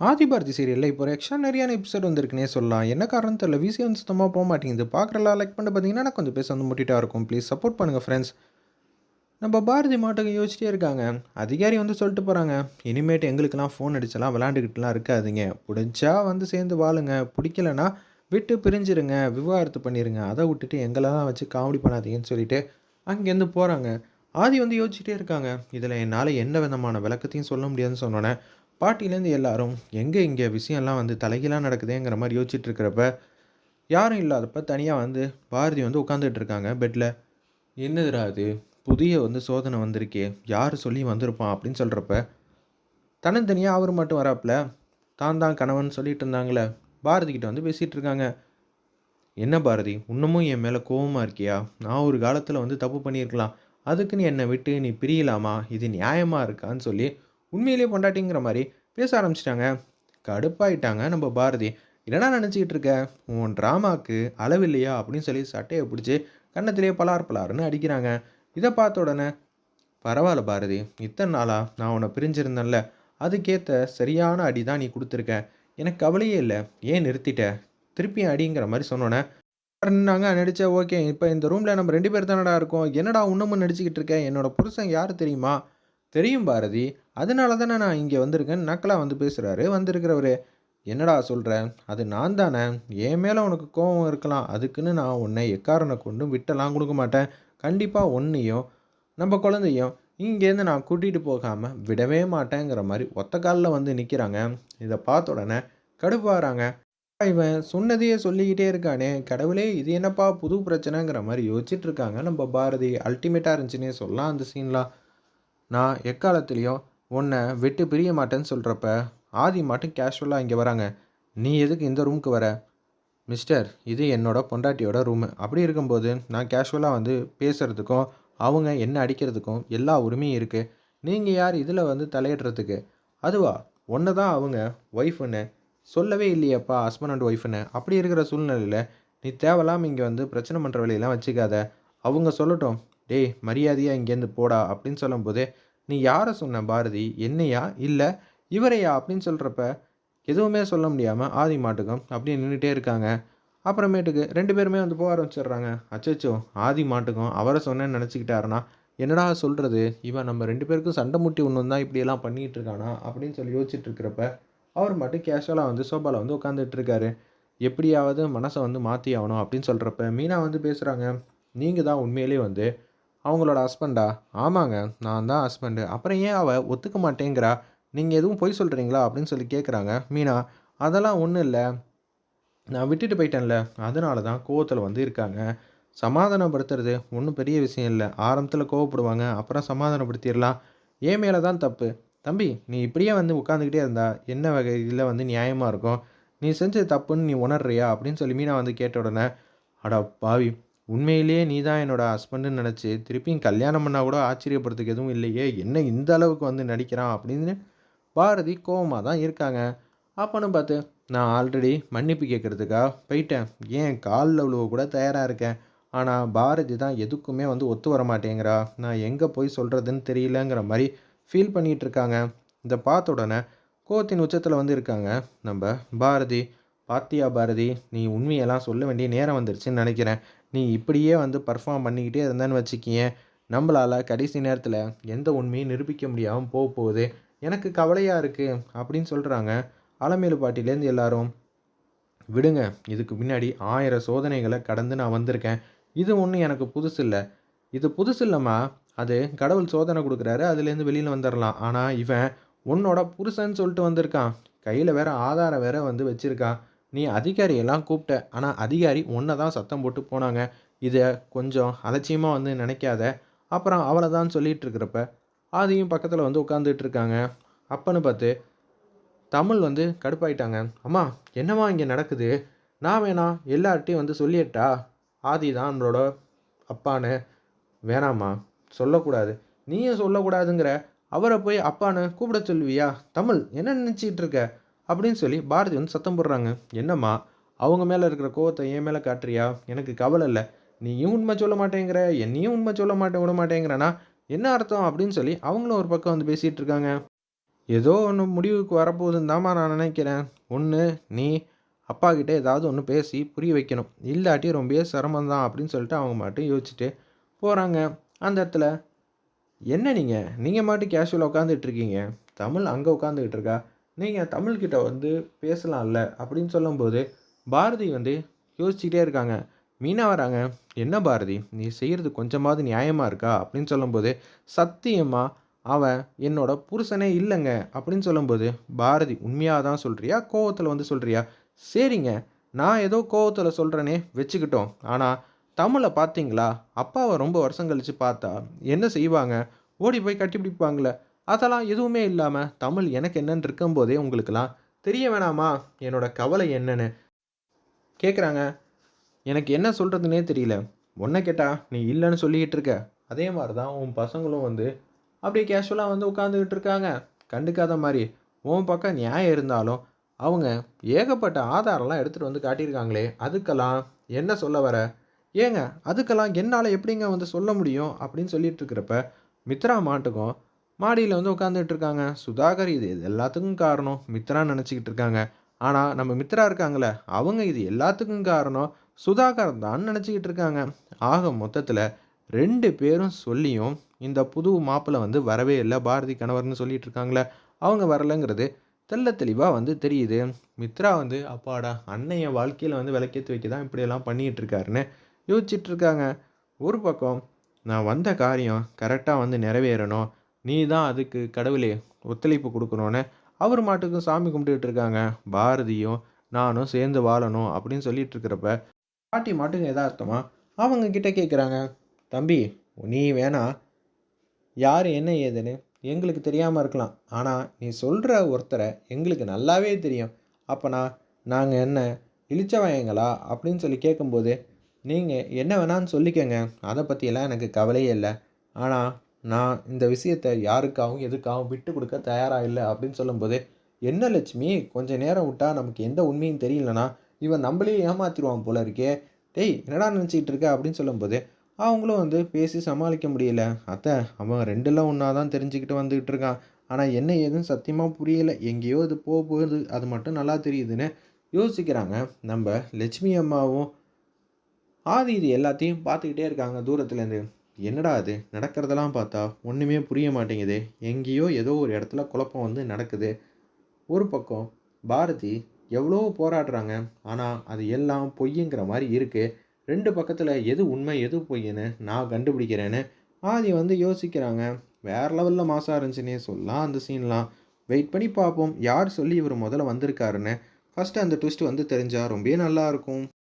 ஆதி பாரதி சீரியலில் இப்போ ஒரு நிறையான எபிசோட் வந்திருக்குனே சொல்லலாம். என்ன காரணம் தெரியல. விசி வந்து சுத்தமாக போக மாட்டேங்குது. பார்க்குறலாம் லைக் பண்ணி பார்த்தீங்கன்னா கொஞ்சம் பேச வந்து முட்டிட்டா இருக்கும். ப்ளீஸ் சப்போர்ட் பண்ணுங்கள் ஃப்ரெண்ட்ஸ் நம்ம பாரதி மாட்டுக்கு யோசிச்சிட்டே இருக்காங்க. அதிகாரி வந்து சொல்லிட்டு போகிறாங்க இனிமேட்டு எங்களுக்கெல்லாம் ஃபோன் அடிச்செல்லாம் விளாண்டுக்கிட்டுலாம் இருக்காதீங்க. பிடிச்சா வந்து சேர்ந்து வாழுங்க. பிடிக்கலனா விட்டு பிரிஞ்சிருங்க. விவாகரத்து பண்ணிடுங்க அதை விட்டுட்டு எங்களெல்லாம் வச்சு காமெடி பண்ணாதீங்கன்னு சொல்லிட்டு அங்கேருந்து போகிறாங்க ஆதி வந்து யோசிச்சுட்டே இருக்காங்க. இதில் என்னால் என்ன விதமான விளக்கத்தையும் சொல்ல முடியாதுன்னு சொன்னோன்னே பாட்டிலேருந்து எல்லாரும் எங்கே இங்கே விஷயம்லாம் வந்து தலைகீழாக நடக்குதேங்கிற மாதிரி யோசிச்சுட்டு இருக்கிறப்ப யாரும் இல்லாதப்ப தனியாக வந்து பாரதி வந்து உட்காந்துட்டு இருக்காங்க பெட்டில் என்னதுடா அது புதிய வந்து சோதனை வந்திருக்கே. யார் சொல்லி வந்திருப்பான்? அப்படின்னு சொல்கிறப்ப தனித்தனியாக அவர் மட்டும் வராப்புல. தான் தான் கணவன் சொல்லிட்டு இருந்தாங்களே பாரதிக்கிட்ட வந்து பேசிகிட்டு இருக்காங்க என்ன பாரதி? இன்னமும் என் மேலே கோவமாக இருக்கியா? நான் ஒரு காலத்தில் வந்து தப்பு பண்ணியிருக்கலாம். அதுக்கு நீ என்னை விட்டு நீ பிரியலாமா? இது நியாயமாக இருக்கான்னு சொல்லி உண்மையிலேயே பொண்டாட்டிங்கிற மாதிரி பேச ஆரம்பிச்சிட்டாங்க. கடுப்பாயிட்டாங்க நம்ம பாரதி. என்னடா நினச்சிக்கிட்டு இருக்க? உன் ட்ராமாவுக்கு அளவில்லையா அப்படின்னு சொல்லி சட்டையை பிடிச்சி கன்னத்திலே பலார் பலாருன்னு அடிக்கிறாங்க. இதை பார்த்த உடனே பரவாயில்ல பாரதி இத்தனை நாளாக நான் உன்னை பிரிஞ்சிருந்தேன்ல. அதுக்கேற்ற சரியான அடி தான் நீ கொடுத்துருக்க. எனக்கு கவலையே இல்லை. ஏன் நிறுத்திட்ட? திருப்பி அடிங்கிற மாதிரி சொன்னோன்னே நின்னாங்க நடிச்சா ஓகே. இப்போ இந்த ரூமில் நம்ம ரெண்டு பேர் தானடா இருக்கோம். என்னடா இன்னமும் நடிச்சுக்கிட்டு இருக்கேன் என்னோட புருஷன் யார் தெரியுமா? தெரியும் பாரதி. அதனால தானே நான் இங்கே வந்திருக்கேன் நக்கலாக வந்து பேசுகிறாரு வந்திருக்கிறவரு என்னடா சொல்கிறேன் அது நான் தானே. என் மேலே உனக்கு கோபம் இருக்கலாம். அதுக்குன்னு நான் உன்னை எக்காரனை கொண்டும் விட்டெல்லாம் கொடுக்க மாட்டேன். கண்டிப்பாக ஒன்றையும் நம்ம குழந்தையும் இங்கேருந்து நான் கூட்டிகிட்டு போகாமல் விடவே மாட்டேங்கிற மாதிரி ஒத்த காலில் வந்து நிற்கிறாங்க இதை பார்த்த உடனே கடுப்பாகிறாங்க இவன் சொன்னதையே சொல்லிக்கிட்டே இருக்கானே. கடவுளே இது என்னப்பா புது பிரச்சனைங்கிற மாதிரி யோசிச்சுட்டு இருக்காங்க நம்ம பாரதி. அல்டிமேட்டாக இருந்துச்சுன்னே சொல்லலாம் அந்த சீன்லாம் நான் எக்காலத்துலேயும் உன்னை விட்டு பிரிய மாட்டேன்னு சொல்கிறப்ப ஆதி மட்டும் கேஷுவலாக இங்கே வராங்க. நீ எதுக்கு இந்த ரூமுக்கு வர? மிஸ்டர் இது என்னோட பொண்டாட்டியோட ரூமு அப்படி இருக்கும்போது நான் கேஷுவலாக வந்து பேசுகிறதுக்கும் அவங்க என்ன அடிக்கிறதுக்கும் எல்லா உரிமையும் இருக்குது நீங்கள் யார் இதில் வந்து தலையிடுறதுக்கு? அதுவா? ஒன்று தான் அவங்க ஒய்ஃபுன்னு சொல்லவே இல்லையப்பா ஹஸ்பண்ட் அண்ட் ஒய்ஃப்னு அப்படி இருக்கிற சூழ்நிலையில் நீ தேவையில்லாமல் இங்கே வந்து பிரச்சனை பண்ணுற வேலையெல்லாம் வச்சுக்காத. அவங்க சொல்லட்டும். டேய் மரியாதையாக இங்கேருந்து போடா அப்படின்னு சொல்லும்போது நீ யாரை சொன்ன பாரதி? என்னையா? இல்லை இவரையா? அப்படின்னு சொல்கிறப்ப எதுவுமே சொல்ல முடியாமல் ஆதி மாட்டுக்கும் அப்படியே நின்றுட்டே இருக்காங்க. அப்புறமேட்டுக்கு ரெண்டு பேருமே வந்து போக ஆரம்பிச்சிடுறாங்க. அச்சச்சோ ஆதி மாட்டுக்கும் அவரை சொன்னேன்னு நினச்சிக்கிட்டாருன்னா என்னடா சொல்கிறது இவன் நம்ம ரெண்டு பேருக்கும் சண்டை முட்டி ஒன்று தான் இப்படியெல்லாம் பண்ணிகிட்டு இருக்கானா அப்படின்னு சொல்லி யோசிச்சுட்டு இருக்கிறப்ப அவர் மட்டும் கேஷுவலாக வந்து சோபாவில் வந்து உட்காந்துட்டு இருக்காரு எப்படியாவது மனசை வந்து மாற்றி ஆகணும் அப்படின்னு சொல்கிறப்ப மீனா வந்து பேசுகிறாங்க நீங்கள் தான் உண்மையிலே வந்து அவங்களோட ஹஸ்பண்டா ஆமாங்க நான் தான் ஹஸ்பண்டு அப்புறம் ஏன் அவள் ஒத்துக்க மாட்டேங்கிறா? நீங்கள் எதுவும் பொய் சொல்கிறீங்களா அப்படின்னு சொல்லி கேட்குறாங்க மீனா அதெல்லாம் ஒன்றும் இல்லை. நான் விட்டுட்டு போயிட்டேன்ல. அதனால தான் கோவத்தில் வந்து இருக்காங்க. சமாதானப்படுத்துறது ஒன்றும் பெரிய விஷயம் இல்லை. ஆரம்பத்தில் கோவப்படுவாங்க அப்புறம் சமாதானப்படுத்திடலாம். ஏன் மேலே தான் தப்பு? தம்பி நீ இப்படியே வந்து உட்காந்துக்கிட்டே இருந்தா என்ன வகையில் வந்து நியாயமாக இருக்கும்? நீ செஞ்சது தப்புன்னு நீ உணர்றியா? அப்படின்னு சொல்லி மீனா வந்து கேட்ட உடனே அடா பாவி உண்மையிலேயே நீ தான் என்னோடய ஹஸ்பண்டுன்னு நினச்சி திருப்பியும் கல்யாணம் பண்ணால் கூட ஆச்சரியப்படுறதுக்கு எதுவும் இல்லையே? என்ன இந்த அளவுக்கு வந்து நடிக்கிறான் அப்படின்னு பாரதி கோபமாக தான் இருக்காங்க. அப்போன்னு பார்த்து நான் ஆல்ரெடி மன்னிப்பு கேட்குறதுக்காக போயிட்டேன். ஏன் காலில் உழுவ கூட தயாராக இருக்கேன். ஆனால் பாரதி தான் எதுக்குமே வந்து ஒத்து வர மாட்டேங்கிறா. நான் எங்கே போய் சொல்கிறதுன்னு தெரியலங்கிற மாதிரி ஃபீல் பண்ணிகிட்டு இருக்காங்க. இந்த பார்த்த உடனே கோத்தின் உச்சத்தில் வந்து இருக்காங்க. நம்ம பாரதி பாத்தியா பாரதி நீ உண்மையெல்லாம் சொல்ல வேண்டிய நேரம் வந்துருச்சுன்னு நினைக்கிறேன். நீ இப்படியே வந்து பர்ஃபார்ம் பண்ணிக்கிட்டே இருந்தேன்னு வச்சுக்கியேன். நம்மளால் கடைசி நேரத்தில் எந்த உண்மையும் நிரூபிக்க முடியாமல் போக போகுது. எனக்கு கவலையாக இருக்குது அப்படின்னு சொல்கிறாங்க அலமேலு பாட்டிலேருந்து எல்லாரும் விடுங்க இதுக்கு முன்னாடி ஆயிரம் சோதனைகளை கடந்து நான் வந்திருக்கேன். இது ஒன்றும் எனக்கு புதுசு இல்லை. இது புதுசு இல்லைம்மா. அது கடவுள் சோதனை கொடுக்குறாரு அதுலேருந்து வெளியில் வந்துடலாம் ஆனால் இவன் உன்னோட புருஷன்னு சொல்லிட்டு வந்திருக்கான். கையில் வேற ஆதாரம் வேற வந்து வச்சுருக்கான். நீ அதிகாரியெல்லாம் கூப்பிட்ட. ஆனால் அதிகாரி ஒன்றை தான் சத்தம் போட்டு போனாங்க. இதை கொஞ்சம் அலட்சியமாக வந்து நினைக்காத. அப்புறம் அவளை தான் சொல்லிகிட்டு இருக்கிறப்ப ஆதியும் பக்கத்தில் வந்து உட்காந்துட்டு இருக்காங்க அப்பன்னு பார்த்து தமிழ் வந்து கடுப்பாயிட்டாங்க. அம்மா என்னம்மா இங்கே நடக்குது? நான் வேணா எல்லார்ட்டையும் வந்து சொல்லிட்டா? ஆதி தான் நம்மளோட அப்பான்னு. வேணாம்மா சொல்லக்கூடாது. நீயும் சொல்லக்கூடாதுங்கிற. அவரை போய் அப்பான்னு கூப்பிட சொல்லுவியா? தமிழ் என்ன நினச்சிக்கிட்டு இருக்க அப்படின்னு சொல்லி பாரதி வந்து சத்தம் போடுறாங்க. என்னம்மா அவங்க மேலே இருக்கிற கோவத்தை என் மேலே காட்டுறியா? எனக்கு கவலை இல்லை. நீயும் உண்மை சொல்ல மாட்டேங்கிற? என்னையும் உண்மை சொல்ல மாட்டேன் விட மாட்டேங்கிறனா? என்ன அர்த்தம் அப்படின்னு சொல்லி அவங்களும் ஒரு பக்கம் வந்து பேசிகிட்டு இருக்காங்க. ஏதோ ஒன்று முடிவுக்கு வரப்போகுதுன்னு தாம்மா நான் நினைக்கிறேன். ஒன்று நீ அப்பாக்கிட்ட ஏதாவது ஒன்று பேசி புரிய வைக்கணும். இல்லாட்டி ரொம்பவே சிரமம் தான் அப்படின்னு சொல்லிட்டு அவங்க மட்டும் யோசிச்சுட்டு போகிறாங்க அந்த இடத்துல என்ன நீங்கள் நீங்கள் மட்டும் கேஷுவலாக உட்காந்துட்டு இருக்கீங்க. தமிழ் அங்கே உட்காந்துக்கிட்டு இருக்கா? நீங்கள் தமிழ்கிட்ட வந்து பேசலாம்ல அப்படின்னு சொல்லும்போது பாரதி வந்து யோசிச்சுக்கிட்டே இருக்காங்க. மீனா வராங்க. என்ன பாரதி? நீ செய்கிறது கொஞ்சமாவது நியாயமாக இருக்கா? அப்படின்னு சொல்லும்போது சத்தியமாக அவன் என்னோட புருஷனே இல்லைங்க. அப்படின்னு சொல்லும்போது பாரதி உண்மையாக தான் சொல்கிறியா கோவத்தில் வந்து சொல்கிறியா சரிங்க நான் ஏதோ கோவத்தில் சொல்கிறேனே வச்சுக்கிட்டோம். ஆனால் தமிழை பார்த்தீங்களா? அப்பாவை ரொம்ப வருஷம் கழித்து பார்த்தா என்ன செய்வாங்க? ஓடி போய் கட்டி பிடிப்பாங்களே. அதெல்லாம் எதுவுமே இல்லாமல் தமிழ் எனக்கு என்னன்னு இருக்கும்போதே உங்களுக்கெல்லாம் தெரிய வேணாமா? என்னோட கவலை என்னன்னு? கேட்குறாங்க எனக்கு என்ன சொல்கிறதுனே தெரியல. ஒன்றை கேட்டால் நீ இல்லைன்னு சொல்லிக்கிட்டு இருக்க. அதே மாதிரி தான் உன் பசங்களும் வந்து அப்படியே கேஷுவலாக வந்து உட்காந்துக்கிட்டு இருக்காங்க. கண்டுக்காத மாதிரி உன் பக்கம் நியாயம் இருந்தாலும் அவங்க ஏகப்பட்ட ஆதாரம்லாம் எடுத்துகிட்டு வந்து காட்டியிருக்காங்களே அதுக்கெல்லாம் என்ன சொல்ல வர? ஏங்க அதுக்கெல்லாம் என்னால் எப்படிங்க வந்து சொல்ல முடியும் அப்படின்னு சொல்லிட்டு இருக்கிறப்ப மித்ரா மாட்டுக்கும் மாடியில் வந்து உட்காந்துட்டு இருக்காங்க சுதாகர் இது இது எல்லாத்துக்கும் காரணம். மித்ரான்னு நினச்சிக்கிட்டு இருக்காங்க ஆனால் நம்ம மித்ரா இருக்காங்களே அவங்க இது எல்லாத்துக்கும் காரணம். சுதாகர் தான் நினச்சிக்கிட்டு இருக்காங்க ஆக மொத்தத்தில் ரெண்டு பேரும் சொல்லியும் இந்த புது மாப்பிள்ளை வந்து வரவே இல்லை. பாரதி கணவர்னு சொல்லிட்டு இருக்காங்களே அவங்க வரலைங்கிறது தெள்ள தெளிவாக வந்து தெரியுது. மித்ரா வந்து அப்பாடா அன்னைய வாழ்க்கையில் வந்து விளக்கேற்றி வைக்க தான் இப்படியெல்லாம் பண்ணிகிட்டு இருக்காருன்னு இருக்காங்க ஒரு பக்கம் நான் வந்த காரியம் கரெக்டாக வந்து நிறைவேறணும். நீ தான் அதுக்கு கடவுளே ஒத்துழைப்பு கொடுக்கணுன்னு அவர் மாட்டுக்கும் சாமி கும்பிட்டுக்கிட்டு இருக்காங்க. பாரதியும் நானும் சேர்ந்து வாழணும் அப்படின்னு சொல்லிட்டு இருக்கிறப்ப பாட்டி மாட்டுக்கு எதார்த்தமா அவங்க கிட்ட கேட்குறாங்க தம்பி நீ வேணா யார் என்ன ஏதுன்னு எங்களுக்கு தெரியாமல் இருக்கலாம். ஆனால் நீ சொல்கிற ஒருத்தரை எங்களுக்கு நல்லாவே தெரியும். அப்போனா நாங்கள் என்ன இழிச்சவயங்களா? அப்படின்னு சொல்லி கேட்கும்போது நீங்கள் என்ன வேணான்னு சொல்லிக்கங்க. அதை பற்றியெல்லாம் எனக்கு கவலையே இல்லை. ஆனால் நான் இந்த விஷயத்தை யாருக்காகவும் எதுக்காகவும் விட்டு கொடுக்க தயாராக இல்லை அப்படின்னு சொல்லும்போது என்ன லட்சுமி கொஞ்சம் நேரம் விட்டா நமக்கு எந்த உண்மையும் தெரியலனா? இவன் நம்மளே ஏமாத்திடுவான் போல இருக்கே. டேய் என்னடா நினச்சிக்கிட்டு இருக்க? அப்படின்னு சொல்லும்போது அவங்களும் வந்து பேசி சமாளிக்க முடியல. அத்தை அவன் ரெண்டுலாம் ஒன்றா தான் தெரிஞ்சுக்கிட்டு வந்துக்கிட்டு இருக்கான். ஆனால் என்ன ஏதுன்னு சத்தியமாக புரியல. எங்கேயோ இது போக போகுது. அது மட்டும் நல்லா தெரியுதுன்னு யோசிக்கிறாங்க. நம்ம லட்சுமி அம்மாவும் ஆதி இது எல்லாத்தையும் பார்த்துக்கிட்டே இருக்காங்க தூரத்துலேருந்து என்னடா அது நடக்கிறதெல்லாம் பார்த்தா ஒன்றுமே புரிய மாட்டேங்குது. எங்கேயோ ஏதோ ஒரு இடத்துல குழப்பம் வந்து நடக்குது. ஒரு பக்கம் பாரதி எவ்வளோ போராடுறாங்க. ஆனால் அது எல்லாம் பொய்யுங்கிற மாதிரி இருக்குது ரெண்டு பக்கத்தில் எது உண்மை எது பொய்ன்னு நான் கண்டுபிடிக்கிறேன்னு ஆதி வந்து யோசிக்கிறாங்க. வேறு லெவலில் மாசாக இருந்துச்சுன்னே சொல்லலாம் அந்த சீன்லாம் வெயிட் பண்ணி பார்ப்போம். யார் சொல்லி இவர் முதல்ல வந்திருக்காருன்னு. ஃபஸ்ட்டு அந்த ட்விஸ்ட் வந்து தெரிஞ்சால் ரொம்பவே நல்லாயிருக்கும்